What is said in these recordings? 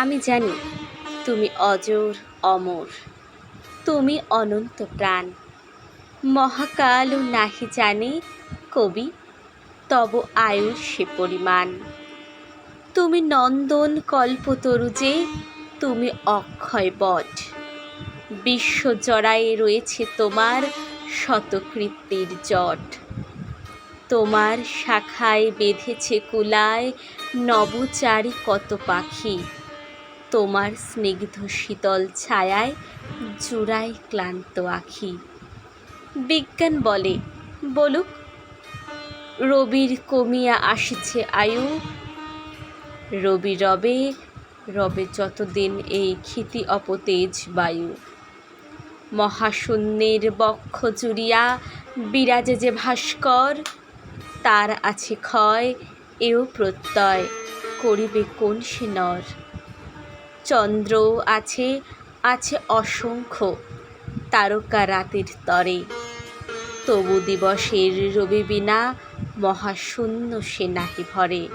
আমি জানি তুমি অজর, অমর। তুমি অনন্ত প্রাণ। মহাকাল নাহি জানে কবি, তব আয়ুর সে পরিমাণ। তুমি নন্দন কল্পতরু যে, তুমি অক্ষয় বট। বিশ্ব জড়ায়ে রয়েছে তোমার শতকৃত্তির জট। তোমার শাখায় বেঁধেছে কুলায় নবচারী কত পাখি। তোমার স্নিগ্ধ শীতল ছায়ায় জুড়াই ক্লান্ত আখি। বিজ্ঞান বলে, বলুক, রবির কমিয়া আসিছে আয়ু। রবি রবে রবে যতদিন এই ক্ষিতি অপতেজ বায়ু। মহাশূন্যের বক্ষ জুড়িয়া বিরাজে যে ভাস্কর, তার আছে ক্ষয়, এও প্রত্যয়, করিবে কোন সে নর। চন্দ্র আছে আছে অসংখ্য তারকা রাতের তরে। তবু দিবসের রবি বিনা মহাশূন্য সে নাহি ভরে।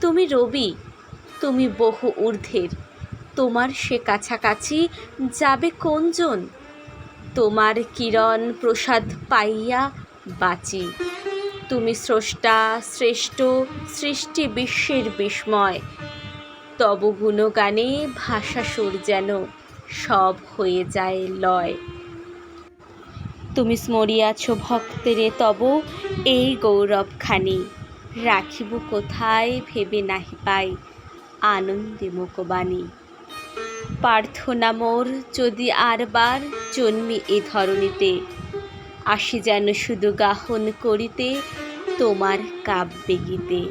তুমি রবি, তুমি বহু ঊর্ধ্বের। তোমার সে কাছাকাছি যাবে কোনজন? তোমার কিরণ প্রসাদ পাইয়া বাঁচি। তুমি স্রষ্টা, শ্রেষ্ঠ, সৃষ্টি বিশ্বের বিস্ময়। তব গুণগানে ভাষা সুর যেন সব হয়ে যায় লয়। তুমি স্মরিয়াছ ভক্তেরে তব, এই গৌরবখানি রাখিব কোথায় ভেবে নাহি পাই, আনন্দে মুখবাণী প্রার্থনা মোর যদি আরবার জন্মি এ ধরণীতে, আসি যেন শুধু গাহন করিতে তোমার কাব্যে গীতে।